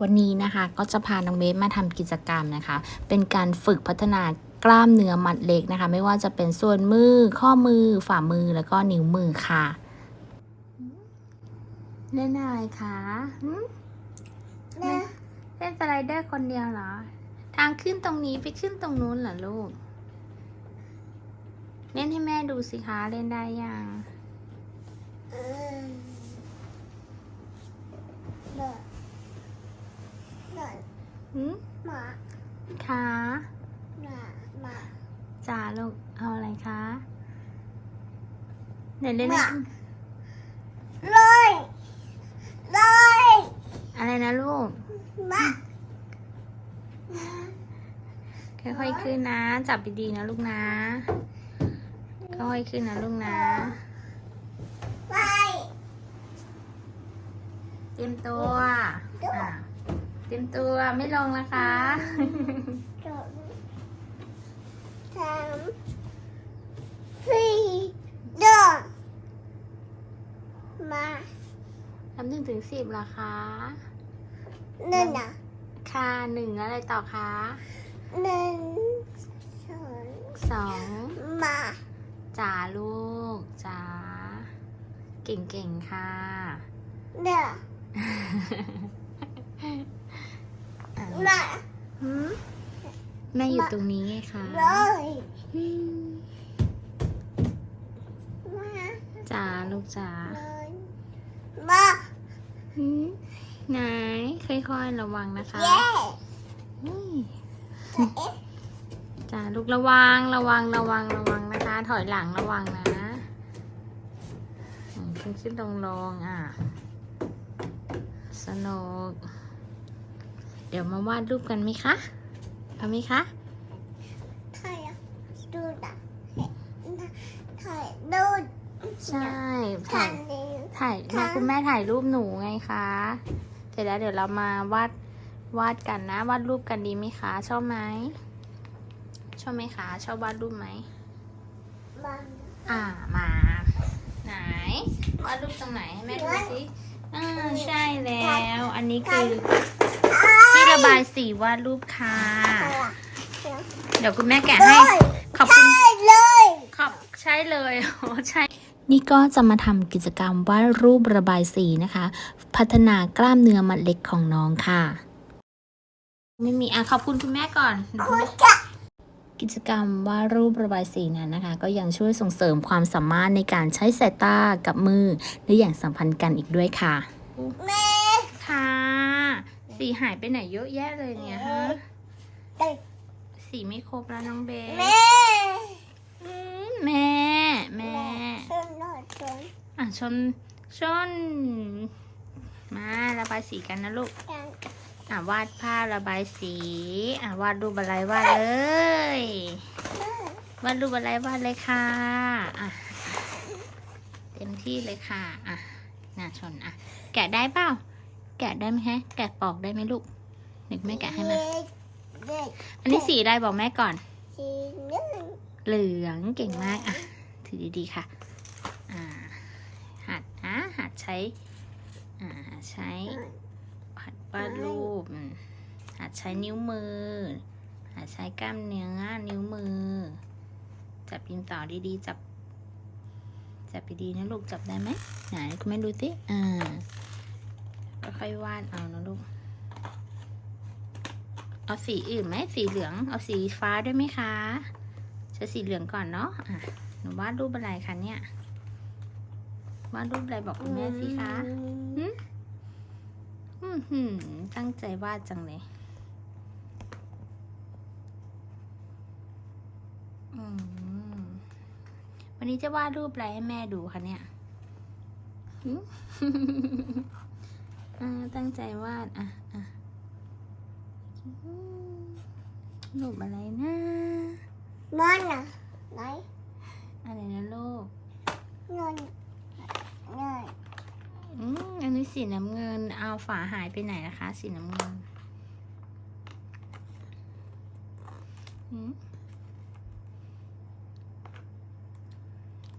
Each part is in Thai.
วันนี้นะคะก็จะพาน้องเบสมาทำกิจกรรมนะคะ เป็นการฝึกพัฒนากล้ามเนื้อมัดเล็กนะคะ ไม่ว่าจะเป็นส่วนมือ ข้อมือ ฝ่ามือแล้วก็นิ้วมือค่ะเล่นอะไรคะหืมเล่นเล่นสไลเดอร์คนเดียวเหรอ ทางขึ้นตรงนี้ไปขึ้นตรงนู้นเหรอลูก เล่นให้แม่ดูสิคะเล่นได้ยังเดินเดิน หืมหมาคะหมาหมาจ่าลูกเอาอะไรคะเดี๋ยวเล่นหมาเลยเลยอะไรนะลูกหมาค่อยๆขึ้นนะ จับดีๆนะลูกนะค่อยๆขึ้นนะลูกนะไปเตรียมตัวอะ เตรียมตัวไม่ลงนะคะสองสามสี่เดินมาทำหนึ่งถึงสิบเหรอคะหนึ่งนะค่ะหนึ่งอะไรต่อคะหนึ่งสองสองมาจ๋าลูกจ๋าเก่งๆค่ะเดินอะ มาหืมแม่อยู่ตรงนี้ไงคะเลยอืมมาจ๋าลูกจ๋าเลยมาหืมไหนค่อยๆระวังนะคะเย้นี่เอ๊ะจ๋าลูกระวังระวังระวังระวังนะคะ ถอยหลังระวังนะอืมขึ้นขึ้นลงลงอะสนุก เดี๋ยวมาวาดรูปกันไหมคะ เอาไหมคะถ่ายอะดูนะถ่ายดูใช่ถ่าถ่ายยนี้ถ่ายค่ะมาคุณแม่ถ่ายรูปหนูไงคะเสร็จแล้วเดี๋ยวเรามาวาดวาดกันนะ วาดรูปกันดีไหมคะ ชอบไหมชอบไหมคะชอบวาดรูปไหมมันอ่ามา ไหนวาดรูปตรงไหนให้แม่ดูสิอ่าใช่แล้ว อันนี้คือที่ ระบายสีวาดรูปค่ะ เดี๋ยวคุณแม่แกะให้ ขอบคุณได้เลยขอบใช่เลยโอ้ใช่ นี่ก็จะมาทำกิจกรรมวาดรูประบายสีนะคะ พัฒนากล้ามเนื้อมัดเล็กของน้องค่ะ ไม่มีอะขอบคุณคุณแม่ก่อนเดี๋ยวคุณแม่กิจกรรมวาดรูประบายสีนั้นนะคะ ก็ยังช่วยส่งเสริมความสามารถในการใช้สายตากับมือได้อย่างสัมพันธ์กันอีกด้วยค่ะแม่ค่ะ สีหายไปไหนเยอะแยะเลยเนี่ยฮะได้สีไม่ครบแล้วน้องเบสแม่อืมแม่ แม่ ชนหน่อยชนอะชน ชน มาระบายสีกันนะลูก กันอะวาดภาพระบายสี อะวาดรูปอะไรวาดเลยวาดรูปอะไรวาดเลยค่ะ อะ เต็มที่เลยค่ะ อะน่าชนอะ แกะได้เปล่า แกะได้ไหมฮะ แกะปอกได้ไหมลูกเด็กแม่แกะให้มาเด็กอันนี้สีอะไรบอกแม่ก่อน สีหนึ่งเหลืองเก่งมากอะ ถือดีๆค่ะ อ่า หัดนะหัดใช้ อ่า ใช้ หัดวาดรูปอืมหัดใช้นิ้วมือ หัดใช้กล้ามเนื้อนิ้วมือ จับพิมพ์ต่อดีๆ จับ จับดีๆนะลูกจับได้ไหมไหนคุณแม่ดูสิอ่า ค่อยๆวาดเอานะลูก เอาสีอื่นไหมสีเหลือง เอาสีฟ้าด้วยไหมคะใช้สีเหลืองก่อนเนาะอะหนูวาดรูปอะไรคะเนี่ยวาดรูปอะไรบอกคุณแม่สิคะหืมอือหือตั้งใจวาดจังเลยอืมวันนี้จะวาดรูปอะไรให้แม่ดูคะเนี่ยหืม อ่าตั้งใจวาดอะอะอืมรูปอะไรนะมันอะไหนอะไรนะลูกเงินเงินอืมอันนี้สีน้ำเงินเอาฝาหายไปไหนนะคะ สีน้ำเงินอืม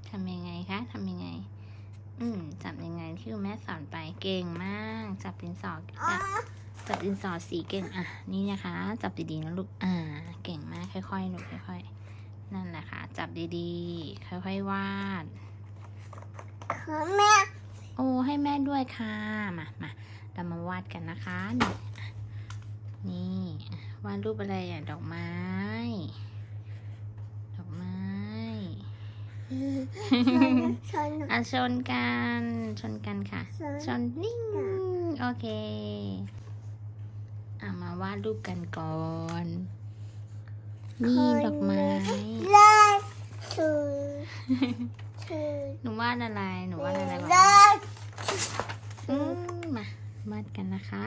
ทำยังไงคะทำยังไง อืม จับยังไงที่คุณแม่สอนไปเก่งมาก จับเป็นสอกอ๋อจับจับดินสอสีเก่งอะ นี่นะคะ จับดีๆนะลูกอ่า เก่งมากค่อยๆลูกค่อยๆนั่นแหละค่ะ จับดีๆ ค่อยๆวาดขอแม่โอ้ให้แม่ด้วยค่ะมามาเรามาวาดกันนะคะ นี่อะนี่อะวาดรูปอะไรอะดอกไม้ ดอกไม้ชน อะชนกัน ชนกันค่ะ ชนนิ่ง โอเค อะมาวาดรูปกันก่อน นี่ดอกไม้ลาชูชูหนูวาดอะไร หนูวาดอะไรบ้างลาอืมมาวาดกันนะคะ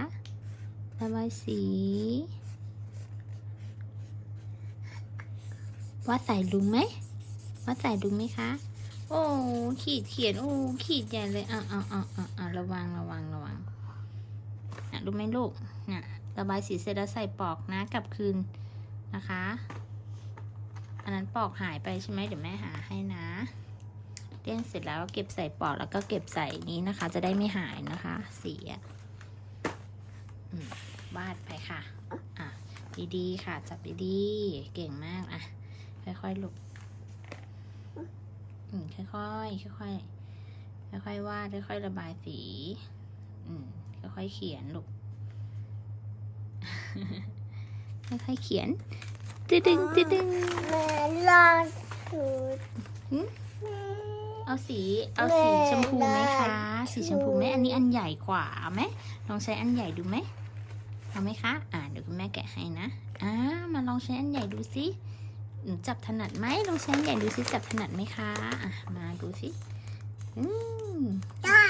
ระบายสีวาดใส่ลุงไหมวาดใส่ลุงไหมคะ โอ้ขีดเขียนโอ้ขีดใหญ่เลยอะอะอะอะอะระวังระวังระวังอะรู้ไหมลูกนี่ยระบายสีเสร็จแล้วใส่ปอกนะกลับคืนนะคะ อันนั้นปอกหายไปใช่ไหมเดี๋ยวแม่หาให้นะเลี้ยงเสร็จแล้วเก็บใส่ปอกแล้วก็เก็บใส่นี้นะคะ จะได้ไม่หายนะคะสีอะวาดไปค่ะ อะดีๆค่ะ จับดีๆ เก่งมากอะ ค่อยๆลุก อืมค่อยๆค่อยๆค่อยๆวาดค่อยๆระบายสี อืมค่อยๆเขียนลูกค่อยๆเขียนตึดึงตึดึงแม่ลาชูหืมเอาสีเอาสีชมพูไหมคะ สีชมพูไหมอันนี้อันใหญ่กว่าเอาไหมลองใช้อันใหญ่ดูไหมเอาไหมคะ อ่าเดี๋ยวคุณแม่แกะให้นะอ่ามาลองใช้อันใหญ่ดูสิ หนูจับถนัดไหมลองใช้อันใหญ่ดูสิจับถนัดไหมคะอะมาดูสิอืมได้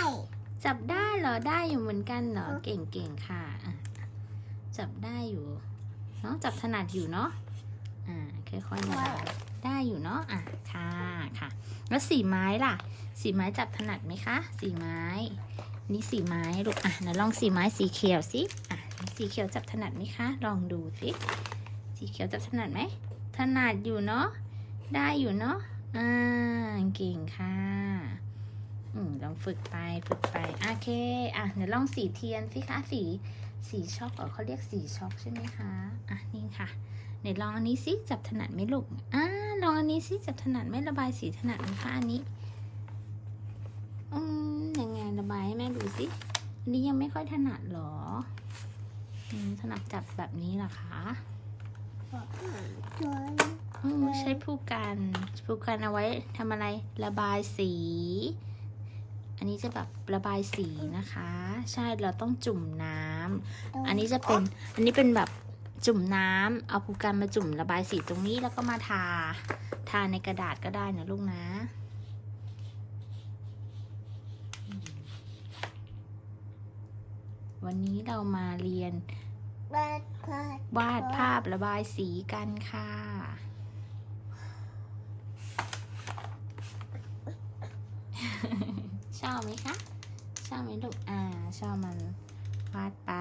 จับได้เหรอได้อยู่เหมือนกันเหรอเก่งเก่งค่ะอะ จับได้อยู่เนาะจับถนัดอยู่เนาะอ่าค่อยๆระบายได้อยู่เนาะอะค่ะค่ะ แล้วสีไม้ล่ะ สีไม้จับถนัดไหมคะ สีไม้ นี่สีไม้ลูกอะไหนลองสีไม้สีเขียวสิอะสีเขียวจับถนัดไหมคะ ลองดูสิสีเขียวจับถนัดไหมถ นัดอยู่เนาะ ได้อยู่เนาะ อ่า เก่งค่ะ อืม ลองฝึกไป ฝึกไป โอเค อะ เดี๋ยวลองสีเทียนสิคะ สี สีช็อกเขาเรียกสีช็อกใช่ไหมคะ อะ นี่ค่ะไหนลองอันนี้สิจับถนัดไหมลูก อ่า ลองอันนี้สิจับถนัดไหมระบายสีถนัดไหมคะอันนี้ อืม ยังไงระบายให้แม่ดูสิอันนี้ยังไม่ค่อยถนัดหรอ ถนัดจับแบบนี้เหรอคะ อืมใช้ผู้กันผู้กันเอาไว้ทำอะไรระบายสี อันนี้จะแบบระบายสีนะคะ ใช่เราต้องจุ่มน้ำอันนี้จะเป็นอันนี้เป็นแบบจุ่มน้ำเอาผู้กันมาจุ่มระบายสีตรงนี้แล้วก็มาทา ทาในกระดาษก็ได้นะลูกนะอืมวันนี้เรามาเรียนบาดบาด วาดภาพระบายสีกันค่ะ ชอบไหมคะ ชอบไหมลูกอ่า ชอบมันวาดไป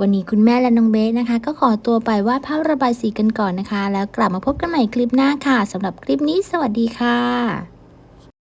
วันนี้คุณแม่และน้องเบสนะคะ ก็ขอตัวไปวาดภาพระบายสีกันก่อนนะคะ แล้วกลับมาพบกันใหม่คลิปหน้าค่ะสำหรับคลิปนี้สวัสดีค่ะ